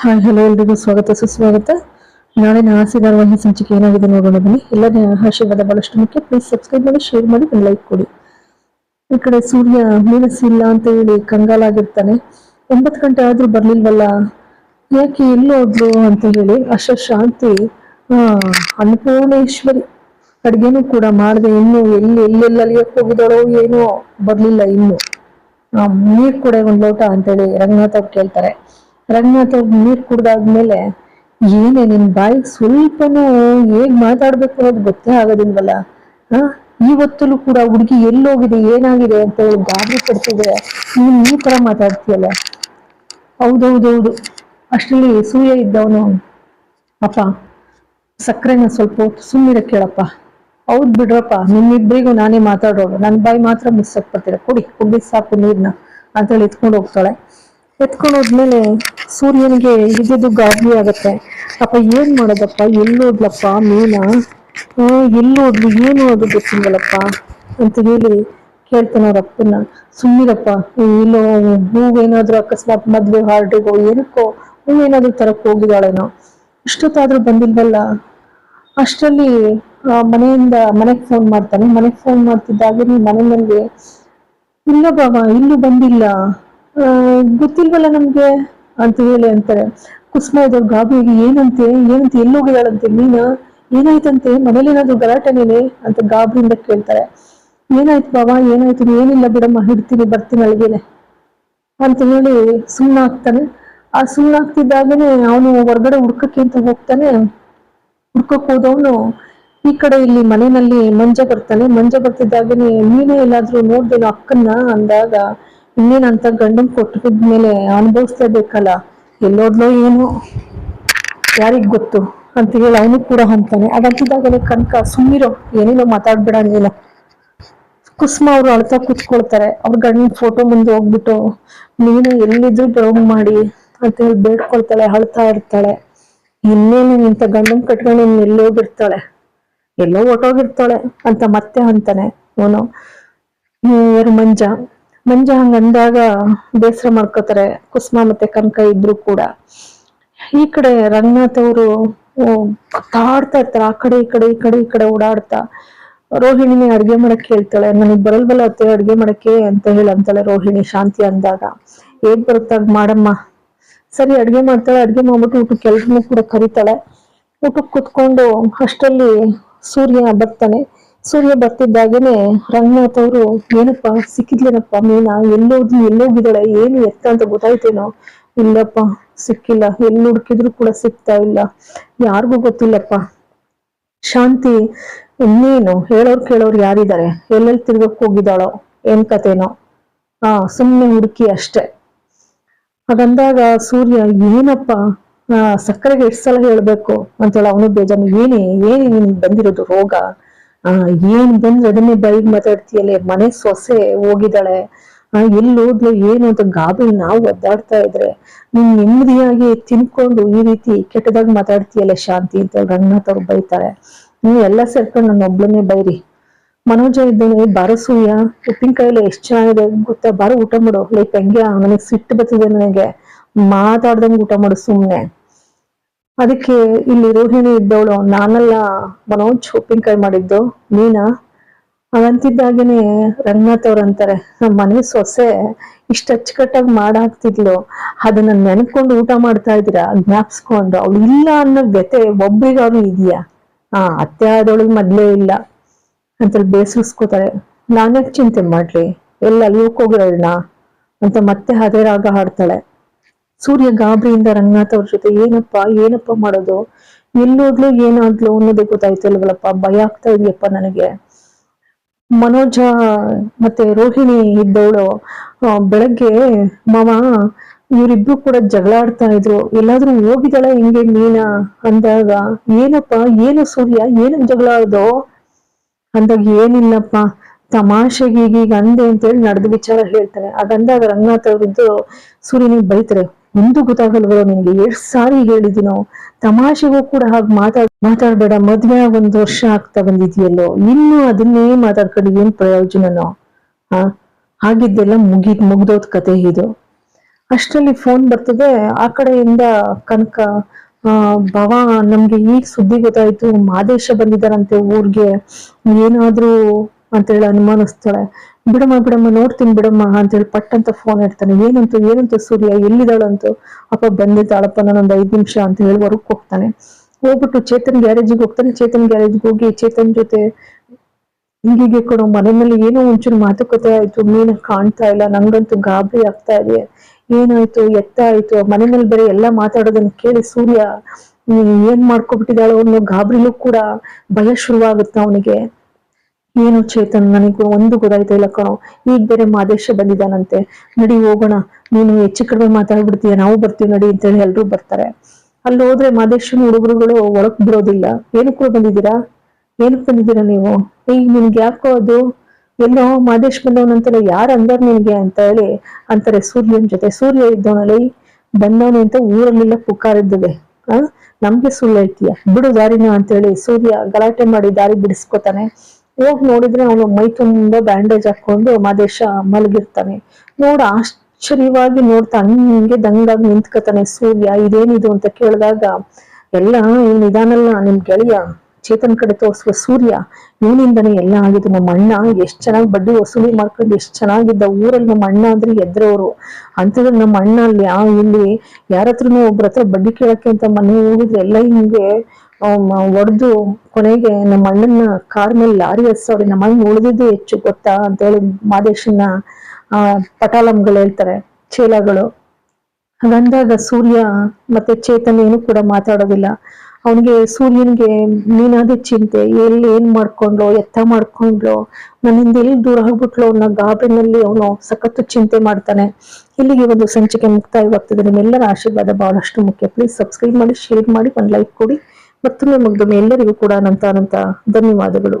Hi hello ಎಲ್ರಿಗೂ ಸ್ವಾಗತ, ಸುಸ್ವಾಗತ. ನಾಳಿನ ಆಸೆ ಧಾರಾವಾಹಿ ಸಂಚಿಕೆ ಏನಾಗಿದೆ ನೋಡೋಣ ಬನ್ನಿ. ಎಲ್ಲರೇ ಆಶೀರ್ವಾದ ಬಹಳಷ್ಟು ಮುಖ್ಯ. ಪ್ಲೀಸ್ ಸಬ್ಸ್ಕ್ರೈಬ್ ಮಾಡಿ ಶೇರ್ ಮಾಡಿ ಲೈಕ್ ಕೊಡಿ. ಈ ಕಡೆ ಸೂರ್ಯ ಮೀನಸಿಲ್ಲ ಅಂತ ಹೇಳಿ ಕಂಗಾಲಾಗಿರ್ತಾನೆ ಒಂಬತ್ತು ಗಂಟೆ ಆದ್ರೂ ಬರ್ಲಿಲ್ವಲ್ಲ? ಯಾಕೆ ಎಲ್ಲಿ ಹೋದ್ಲು ಅಂತ ಹೇಳಿ ಅಷ್ಟ ಶಾಂತಿ ಅನ್ನಪೂರ್ಣೇಶ್ವರಿ ಅಡ್ಗೆನೂ ಕೂಡ ಮಾಡಿದೆ. ಇನ್ನು ಎಲ್ಲಿ ಎಲ್ಲೆಲ್ಲಿ ಅಲ್ಲಿಯಕ್ಕೆ ಹೋಗಿದಾಳೋ ಏನೋ ಬರ್ಲಿಲ್ಲ ಇನ್ನು. ನೀರ್ ಕೂಡ ಒಂದ್ ಲೋಟ ಅಂತೇಳಿ ರಂಗನಾಥ್ ಅವ್ರು ಕೇಳ್ತಾರೆ. ರಂಗನಾಥ್ ಅವ್ರು ನೀರ್ ಕುಡ್ದಾದ್ಮೇಲೆ ಏನೇ ನಿನ್ ಬಾಯಿ ಸ್ವಲ್ಪನೂ ಹೇಗ್ ಮಾತಾಡ್ಬೇಕು ಅನ್ನೋದು ಗೊತ್ತೇ ಆಗೋದಿಲ್ವಲ್ಲ? ಹಾ ಇವತ್ತಲ್ಲೂ ಕೂಡ ಹುಡುಗಿ ಎಲ್ಲೋಗಿದೆ, ಏನಾಗಿದೆ ಅಂತ ಹೇಳಿ ಗಾಬರಿ ಪಡ್ತಿದ್ರೆ ನೀನ್ ಈ ತರ ಮಾತಾಡ್ತೀಯಲ್ಲ? ಹೌದೌದೌದು. ಅಷ್ಟರಲ್ಲಿ ಸೂರ್ಯ ಇದ್ದವನು ಅಪ್ಪ, ಸಕ್ಕರೆನ ಸ್ವಲ್ಪ ಸುಮ್ಮನೆ ಕೇಳಪ್ಪ. ಹೌದ್ ಬಿಡ್ರಪ್ಪ, ನಿಮ್ಮಿಬ್ರಿಗೂ ನಾನೇ ಮಾತಾಡೋಳು ನನ್ನ ಬಾಯಿ ಮಾತ್ರ ಮಿಸ್ ಆಗ್ಬಿಡ್ತೀರ ಕುಡಿ ಕುಡಿ ಸಾಕು ನೀರ್ನ ಅಂತೇಳಿ ಎತ್ಕೊಂಡು ಹೋಗ್ತಾಳೆ. ಎತ್ಕೊಂಡು ಹೋದ್ಮೇಲೆ ಸೂರ್ಯನಿಗೆ ಇದ್ದು ಗಾಬರಿ ಆಗತ್ತೆ. ಅಪ್ಪ, ಏನ್ ಮಾಡೋದಪ್ಪ? ಎಲ್ಲೋದ್ಲಪ್ಪ ಮೀನ? ಎಲ್ಲೋದ್ಲು ಏನು ಅದು ಗೊತ್ತಿಲ್ವಲ್ಲಪ್ಪ? ಅಂತ ಹೇಳಿ ಕೇಳ್ತಾನೆ ಅವ್ರ ಅಪ್ಪನ ಸುಮ್ಮಿರಪ್ಪ ಇಲ್ಲೋ, ಹೂವೇನಾದ್ರೂ ಅಕಸ್ಮಾತ್ ಮದ್ವೆ ಹಾರ್ಡಿಗೋ, ಏನಕ್ಕೋ, ಹೂವೇನಾದ್ರೂ ತರಕ್ ಹೋಗಿದಾಳೇನೋ ಇಷ್ಟೊತ್ತಾದ್ರೂ ಬಂದಿಲ್ವಲ್ಲ? ಅಷ್ಟರಲ್ಲಿ ಮನೆಯಿಂದ ಮನೆಗೆ ಫೋನ್ ಮಾಡ್ತಾನೆ. ಮನೆಗೆ ಫೋನ್ ಮಾಡ್ತಿದ್ದಾಗೆ ಮನೆಯಲ್ಲಿ, ಇಲ್ಲ ಬಾಬಾ ಇಲ್ಲೂ ಬಂದಿಲ್ಲ. ಗೊತ್ತಿಲ್ವಲ್ಲ ನಮ್ಗೆ ಅಂತ ಹೇಳಿ ಅಂತಾರೆ. ಕುಸುಮ ಇದ್ದವ್ರು ಗಾಬರಿಗೆ ಏನಂತೆ? ಏನಂತೆ? ಎಲ್ಲೋಗಿದಾಳಂತೆ ಮೀನಾ? ಏನಾಯ್ತಂತೆ? ಮನೇಲಿ ಏನಾದ್ರು ಗಲಾಟೆನೇನೆ? ಅಂತ ಗಾಬರಿಯಿಂದ ಕೇಳ್ತಾರೆ. ಏನಾಯ್ತು ಬಾಬಾ? ಏನಾಯ್ತು? ಏನಿಲ್ಲ ಬಿಡಮ್ಮ, ಹಿಡ್ತೀನಿ, ಬರ್ತೀನಿ ಅಳಿಗೆನೆ ಅಂತ ಹೇಳಿ ಸುಮ್ಮನಾಗ್ತಾನೆ ಆ ಸುಮ್ಮನಾಗ್ತಿದ್ದಾಗನೆ ಅವನು ಹೊರಗಡೆ ಹುಡ್ಕಕ್ಕೆ ಅಂತ ಹೋಗ್ತಾನೆ. ಹುಡ್ಕಕ್ ಹೋದವನು ಈ ಕಡೆ ಇಲ್ಲಿ ಮನೆಯಲ್ಲಿ ಮಂಜ ಬರ್ತಾನೆ. ಮಂಜ ಬರ್ತಿದ್ದಾಗನೆ ನೀನೇ ಎಲ್ಲಾದ್ರೂ ನೋಡ್ದೇನೋ ಅಕ್ಕನ್ನ ಅಂದಾಗ ಇನ್ನೇನಂತ ಗಂಡನ್ ಕೊಟ್ಟಿದ್ಮೇಲೆ ಅನುಭವಿಸ್ಲೇಬೇಕಲ್ಲ ಎಲ್ಲೋದ್ಲೋ ಏನು? ಯಾರಿಗ್ ಗೊತ್ತು? ಅಂತ ಹೇಳಿ ಅವನು ಕೂಡ ಅಂತಾನೆ ಅದಂತಿದ್ದಾಗಲೇ ಕನಕ ಸುಮ್ಮಿರೋ ಏನೇನೋ ಮಾತಾಡ್ಬೇಡ ನೀನು. ಕುಸುಮ ಅವ್ರು ಅಳ್ತಾ ಕೂತ್ಕೊಳ್ತಾರೆ. ಅವ್ರ ಗಂಡನ ಫೋಟೋ ಮುಂದೆ ಹೋಗ್ಬಿಟ್ಟು, ನೀನು ಎಲ್ಲಿದ್ರು ಡ್ರೌನ್ ಮಾಡಿ ಅಂತ ಹೇಳಿ ಬೇಡ್ಕೊಳ್ತಾಳೆ, ಅಳ್ತಾ ಇರ್ತಾಳೆ. ಇನ್ನೇನು ನಿಂತ ಗಂಡನ್ ಕಟ್ಕೊಂಡು ಇನ್ನು ಎಲ್ಲೋಗಿರ್ತಾಳೆ ಎಲ್ಲೋ ಹೊಟ್ಟೋಗಿರ್ತಾಳೆ ಅಂತ ಮತ್ತೆ ಅಂತಾನೆ ಅವನು. ಮಂಜ. ಮಂಜ ಹಂಗ ಅಂದಾಗ ಬೇಸರ ಮಾಡ್ಕೋತಾರೆ. ಕುಸುಮ ಮತ್ತೆ ಕನಕ ಇಬ್ರು ಕೂಡ. ಈ ಕಡೆ ರಂಗನಾಥ್ ಅವರು ತಾಡ್ತಾ ಇರ್ತಾರೆ. ಆ ಕಡೆ, ಈ ಕಡೆ ಈ ಕಡೆ ಈ ಕಡೆ ಓಡಾಡ್ತಾ. ರೋಹಿಣಿನೇ ಅಡ್ಗೆ ಮಾಡಕ್ ಹೇಳ್ತಾಳೆ. ನನಗ್ ಬರಲ್ವಲ್ಲ ಅತ್ತೆ, ಅಡ್ಗೆ ಮಾಡಕ್ಕೆ ಅಂತ ಹೇಳಿ ಅಂತಾಳೆ ರೋಹಿಣಿ ಶಾಂತಿ ಅಂದಾಗ. ಹೇಗ್ ಬರುತ್ತಾಗ ಮಾಡಮ್ಮ? ಸರಿ, ಅಡ್ಗೆ ಮಾಡ್ತಾಳೆ. ಅಡ್ಗೆ ಮಾಡ್ಬಿಟ್ಟು ಊಟಕ್ಕೆ ಎಲ್ರನ್ನೂ ಕೂಡ ಕರಿತಾಳೆ. ಊಟಕ್ಕೆ ಕುತ್ಕೊಂಡು ಅಷ್ಟರಲ್ಲಿ ಸೂರ್ಯ ಬರ್ತಾನೆ. ಸೂರ್ಯ ಬರ್ತಿದ್ದಾಗೇನೆ ರಂಗನಾಥ್ ಅವರು, ಏನಪ್ಪ, ಸಿಕ್ಕಿದ್ಲೇನಪ್ಪ ಮೀನಾ? ಎಲ್ಲೋದ್ಲು ಎಲ್ಲೋಗಿದ್ದಾಳೆ, ಏನು ಎತ್ತ ಅಂತ ಗೊತ್ತಾಯ್ತೇನೋ? ಇಲ್ಲಪ್ಪ, ಸಿಕ್ಕಿಲ್ಲ. ಎಲ್ಲಿ ಹುಡುಕಿದ್ರು ಕೂಡ ಸಿಗ್ತಾ ಇಲ್ಲ. ಯಾರಿಗೂ ಗೊತ್ತಿಲ್ಲಪ್ಪ. ಶಾಂತಿ, ಇನ್ನೇನು? ಹೇಳೋರ್ ಕೇಳೋರು ಯಾರಿದ್ದಾರೆ? ಎಲ್ಲೆಲ್ಲಿ ತಿರ್ಗಕ್ ಹೋಗಿದ್ದಾಳೋ? ಏನ್ ಕತೆನೋ ಆ, ಸುಮ್ನೆ ಹುಡುಕಿ ಅಷ್ಟೆ. ಹಾಗಂದಾಗ ಸೂರ್ಯ, ಏನಪ್ಪ? ಸಕ್ಕರೆಗೆ ಎಷ್ಟು ಸಲ ಹೇಳ್ಬೇಕು? ಅಂತೇಳಿ ಅವನು ಬೇಜಾನು ಏನೇ ಏನೇ ನಿನ್ ಬಂದಿರೋದು ರೋಗ? ಆ, ಏನ್ ಬಂದ್ರೆ ಅದನ್ನೇ ಬೈಗ್ ಮಾತಾಡ್ತೀಯಲ್ಲ, ಮನೆ ಸೊಸೆ ಹೋಗಿದ್ದಾಳೆ. ಎಲ್ಲಿ ಹೋದ್ಲು, ಏನು ಅಂತ ಗಾಬರಿ ನಾವು ಒದ್ದಾಡ್ತಾ ಇದ್ರೆ, ನೀನ್ ನೆಮ್ಮದಿಯಾಗಿ ತಿನ್ಕೊಂಡು ಈ ರೀತಿ ಕೆಟ್ಟದಾಗ ಮಾತಾಡ್ತೀಯಲ್ಲ ಶಾಂತಿ ಅಂತ ರಂಗನಾಥ್ ಅವ್ರು ಬೈತಾರೆ. ನೀವು ಎಲ್ಲ ಸೇರ್ಕೊಂಡು ನನ್ನ ಒಬ್ಳನ್ನೇ ಬೈರಿ. ಮನೋಜ ಇದ್ದಾನೆ ಬಾರೋ ಉಪ್ಪಿನಕಾಯಿಲ್ಲ ಉಪ್ಪಿನಕಾಯಿಲೆ ಎಷ್ಟು ಚೆನ್ನಾಗಿದೆ ಗೊತ್ತಾ? ಬಾರ ಊಟ ಮಾಡು. ಲೈಕ್, ಹೆಂಗೆ ನನಗೆ ಸಿಟ್ಟು ಬರ್ತದೆ ನನಗೆ. ಮಾತಾಡ್ದಂಗೆ ಊಟ ಮಾಡು ಸುಮ್ನೆ. ಅದಕ್ಕೆ ಇಲ್ಲಿ ರೋಹಿಣಿ ಇದ್ದವಳು, ನಾನೆಲ್ಲ ಮನೋಜ್ ಉಪ್ಪಿನಕಾಯಿ ಮಾಡಿದ್ದು, ನೀನಾ? ಅದಂತಿದ್ದಾಗೇನೆ ರಂಗನಾಥ್ ಅವ್ರು ಅಂತಾರೆ ನಮ್ಮ ಮನೆ ಸೊಸೆ ಇಷ್ಟು ಅಚ್ಚುಕಟ್ಟಾಗಿ ಮಾಡಾಕ್ತಿದ್ಲು, ಅದನ್ನ ನೆನ್ಕೊಂಡು ಊಟ ಮಾಡ್ತಾ ಇದ್ದೀರಾ? ಜ್ಞಾಪಿಸ್ಕೊಂಡು, ಅವಳು ಇಲ್ಲ ಅನ್ನೋ ವ್ಯತೆ ಒಬ್ರಿಗಾದ್ರು ಇದೆಯಾ? ಆ, ಅತ್ತೆ ಆದವಳಿಗೆ ಮೊದ್ಲೇ ಇಲ್ಲ ಅಂತೇಳಿ ಬೇಸರಿಸ್ಕೋತಾರೆ. ನಾನ್ಯಾಕೆ ಚಿಂತೆ ಮಾಡ್ಲಿ? ಎಲ್ಲ ಅಲ್ಲಿ ಹೋಗಿರೋಣ ಅಂತ ಮತ್ತೆ ಅದೇ ರಾಗ ಹಾಡ್ತಾಳೆ. ಸೂರ್ಯ ಗಾಬರಿಯಿಂದ ರಂಗನಾಥ್ ಅವ್ರ ಜೊತೆ ಏನಪ್ಪ ಏನಪ್ಪ ಮಾಡೋದು? ಎಲ್ಲೋದ್ಲು ಏನಾದ್ಲು ಅನ್ನೋದೇ ಗೊತ್ತಾಯ್ತು ಅಲ್ವಲ್ಲಪ್ಪ, ಭಯ ಆಗ್ತಾ ಇದೆಯಪ್ಪ ನನಗೆ. ಮನೋಜ ಮತ್ತೆ ರೋಹಿಣಿ ಇದ್ದವಳು ಬೆಳಗ್ಗೆ ಮಾವ ಇವರಿಬ್ರು ಕೂಡ ಜಗಳ ಆಡ್ತಾ ಇದ್ರು. ಎಲ್ಲಾದ್ರೂ ಹೋಗಿದಳ ಹಿಂಗೆ ಮೀನಾ ಅಂದಾಗ, ಏನಪ್ಪ, ಏನು ಸೂರ್ಯ ಏನಕ್ ಜಗಳ ಆಡ್ದೋ? ಅಂದಾಗ ಏನಿಲ್ಲಪ್ಪ ತಮಾಷೆಗೆ ಈಗೀಗ ಅಂದೆ ಅಂತೇಳಿ ನಡೆದ ವಿಚಾರ ಹೇಳ್ತಾರೆ ಅದಂದಾಗ ರಂಗನಾಥ್ ಅವರಿದ್ದು ಸೂರ್ಯನಿಗೆ ಬೈತಾರೆ. ಒಂದು ಗೊತ್ತಾಗಲ್ವೋ ನಿನ್ಗೆ ಎಷ್ಟ್ ಸಾರಿ ಹೇಳಿದಿನೋ. ತಮಾಷೆಗೂ ಕೂಡ ಹಾಗೆ ಮಾತಾಡ್ ಮಾತಾಡ್ಬೇಡ. ಮದ್ವೆ ಒಂದು ವರ್ಷ ಆಗ್ತಾ ಬಂದಿದ್ಯಲ್ಲೋ. ಇನ್ನು ಅದನ್ನೇ ಮಾತಾಡ್ಕೊಂಡು ಏನ್ ಪ್ರಯೋಜನನೋ? ಆ? ಹಾಗಿದ್ದೆಲ್ಲ ಮುಗಿ, ಮುಗ್ದೋದ್ ಕತೆ ಇದು. ಅಷ್ಟರಲ್ಲಿ ಫೋನ್ ಬರ್ತದೆ. ಆ ಕಡೆಯಿಂದ ಕನಕ ಭವ ನಮ್ಗೆ ಈಗ ಸುದ್ದಿ ಗೊತ್ತಾಯ್ತು. ಮಾದೇಶ ಬಂದಿದಾರಂತೆ ಊರ್ಗೆ. ಏನಾದ್ರೂ ಅಂತೇಳಿ ಅನುಮಾನಿಸ್ತಾಳೆ. ಬಿಡಮ್ಮ ಬಿಡಮ್ಮ, ನೋಡ್ತೀನಿ ಬಿಡಮ್ಮ, ಅಂತೇಳಿ ಪಟ್ ಅಂತ ಫೋನ್ ಇಡ್ತಾನೆ. ಏನಂತು ಏನಂತು ಸೂರ್ಯ, ಎಲ್ಲಿದ್ದಾಳಂತು? ಅಪ್ಪ, ಬಂದಿದ್ದಾಳಪ್ಪ, ನಾನೊಂದು ಐದ್ ನಿಮಿಷ, ಅಂತ ಹೇಳಿ ಹೊರಗೆ ಹೋಗ್ತಾನೆ. ಹೋಗ್ಬಿಟ್ಟು ಚೇತನ್ ಗ್ಯಾರೇಜಿಗೆ ಹೋಗ್ತಾನೆ. ಚೇತನ್ ಗ್ಯಾರೇಜ್ಗೆ ಹೋಗಿ ಚೇತನ್ ಜೊತೆ ಹೀಗೆ ಕೊಡೋ ಮನೆ ಏನೋ ಒಂಚೂರು ಮಾತುಕತೆ ಆಯ್ತು, ಮೀನ ಕಾಣ್ತಾ ಇಲ್ಲ, ನಂಗಂತೂ ಗಾಬರಿ ಆಗ್ತಾ ಇದೆ. ಏನಾಯ್ತು ಎತ್ತ ಆಯ್ತು ಮನೆ ಮೇಲೆ ಬೇರೆ ಎಲ್ಲ ಮಾತಾಡೋದನ್ನ ಕೇಳಿ ಸೂರ್ಯ ಏನ್ ಮಾಡ್ಕೊಬಿಟ್ಟಿದ್ದಾಳೋ ಅನ್ನೋ ಗಾಬರಿಲೂ ಕೂಡ ಭಯ ಶುರುವಾಗುತ್ತೆ ಅವನಿಗೆ. ಏನು ಚೇತನ್, ನನಗೂ ಒಂದು ಗೊತ್ತಾಯ್ತಾ ಇಲ್ಲ ಕಣೋ ಈಗ ಬೇರೆ ಮಾದೇಶ ಬಂದಿದ್ದಾನಂತೆ. ನಡಿ ಹೋಗೋಣ. ನೀನು ಹೆಚ್ಚು ಕಡಿಮೆ ಮಾತಾಡ್ಬಿಡ್ತೀಯ. ನಾವು ಬರ್ತೀವಿ ನಡಿ ಅಂತೇಳಿ ಎಲ್ಲರೂ ಬರ್ತಾರೆ. ಅಲ್ಲಿ ಹೋದ್ರೆ ಮಾದೇಶನ ಹುಡುಗರುಗಳು ಒಳಗ್ ಬಿಡೋದಿಲ್ಲ ಏನಕ್ಕೂ ಬಂದಿದ್ದೀರಾ? ಏನಕ್ ಬಂದಿದ್ದೀರಾ ನೀವು? ಈಗ ನಿನ್ಗೆ ಯಾಕೋ ಅದು? ಎಲ್ಲೋ ಮಾದೇಶ್ ಬಂದವನಂತಲ್ಲ ಯಾರು ಅಂದರ್ ನಿನ್ಗೆ ಅಂತ ಹೇಳಿ ಅಂತಾರೆ ಸೂರ್ಯನ ಜೊತೆ. ಸೂರ್ಯ ಇದ್ದವನಲ್ಲಿ ಬಂದವನು ಅಂತ ಊರಲ್ಲೆಲ್ಲ ಪುಕಾರಿದ್ದದೆ ಆ? ನಮ್ಗೆ ಸುಳ್ಳು ಐತಿಯ ಬಿಡು ದಾರಿನ ಅಂತೇಳಿ ಸೂರ್ಯ ಗಲಾಟೆ ಮಾಡಿ ದಾರಿ ಬಿಡಿಸ್ಕೊತಾನೆ. ಹೋಗ್ ನೋಡಿದ್ರೆ ಅವನು ಮೈ ತುಂಬಾ ಬ್ಯಾಂಡೇಜ್ ಹಾಕೊಂಡು ಮಾದೇಶ ಮಲಗಿರ್ತಾನೆ. ನೋಡ, ಆಶ್ಚರ್ಯವಾಗಿ ನೋಡ್ತಾ ಹಂಗೆ ದಂಗಾಗಿ ನಿಂತ್ಕೋತಾನೆ ಸೂರ್ಯ, ಇದೇನಿದು ಅಂತ ಕೇಳಿದಾಗ, ಎಲ್ಲ ಇವ್ನು ಇದಾನಲ್ಲ ನಿಮ್ ಗೆಳೆಯ? ಚೇತನ್ ಕಡೆ ತೋರಿಸುವ ಸೂರ್ಯ, ಇವನಿಂದನೇ ಎಲ್ಲ ಆಗಿದ್ದು ನಮ್ಮ ಅಣ್ಣ, ಎಷ್ಟ್ ಚೆನ್ನಾಗಿ ಬಡ್ಡಿ ವಸೂಲಿ ಮಾಡ್ಕೊಂಡು ಎಷ್ಟ್ ಚೆನ್ನಾಗಿದ್ದ ಊರಲ್ಲಿ ನಮ್ಮ ಅಣ್ಣ ಅಂದ್ರೆ ಎದ್ರವ್ರು ಅಂತಂದ್ರೆ ನಮ್ಮ ಅಣ್ಣ ಅಲ್ಲಿ ಇಲ್ಲಿ ಯಾರ ಹತ್ರನೂ ಒಬ್ರ ಹತ್ರ ಬಡ್ಡಿ ಕೇಳಕ್ಕೆ ಅಂತ ಮನೆ ಹೋಗಿದ್ರೆ ಎಲ್ಲ ಹಿಂಗೆ ಒಡೆದು ಕೊನೆಗೆ ನಮ್ಮ ಅಣ್ಣನ ಕಾರ್ ಮೇಲೆ ಲಾರಿ ಹಚ್ಚವ್ರೆ ನಮ್ಮ ಅಣ್ಣ ಉಳಿದಿದ್ದು ಹೆಚ್ಚು ಗೊತ್ತಾ ಅಂತ ಹೇಳಿ ಮಾದೇಶನ ಆ ಪಟಾಲಂಗಳು ಹೇಳ್ತಾರೆ, ಚೇಲಗಳು. ಹಾಗಂದಾಗ ಸೂರ್ಯ ಮತ್ತೆ ಚೇತನ್ ಏನು ಕೂಡ ಮಾತಾಡೋದಿಲ್ಲ. ಅವನಿಗೆ ಸೂರ್ಯನ್ಗೆ ನೀನಾದ ಚಿಂತೆ, ಎಲ್ಲಿ ಏನ್ ಮಾಡ್ಕೊಂಡ್ಲೋ ಎತ್ತ ಮಾಡ್ಕೊಂಡ್ಲೋ ನನ್ನಿಂದ ಎಲ್ಲಿ ದೂರ ಆಗ್ಬಿಟ್ಲು ಅನ್ನೋ ಗಾಬರಿನಲ್ಲಿ ಅವನು ಸಖತ್ತು ಚಿಂತೆ ಮಾಡ್ತಾನೆ. ಇಲ್ಲಿಗೆ ಒಂದು ಸಂಚಿಕೆ ಮುಕ್ತಾಯವಾಗ್ತದೆ. ನಿಮ್ಮೆಲ್ಲರ ಆಶೀರ್ವಾದ ಬಹಳಷ್ಟು ಮುಖ್ಯ. ಪ್ಲೀಸ್ ಸಬ್ಸ್ಕ್ರೈಬ್ ಮಾಡಿ ಶೇರ್ ಮಾಡಿ, ಒಂದು ಲೈಕ್ ಕೊಡಿ. ಮತ್ತೊಮ್ಮೆ ಮುಗ್ದೊಮ್ಮೆ ಎಲ್ಲರಿಗೂ ಕೂಡ ಅನಂತ ಅನಂತ ಧನ್ಯವಾದಗಳು.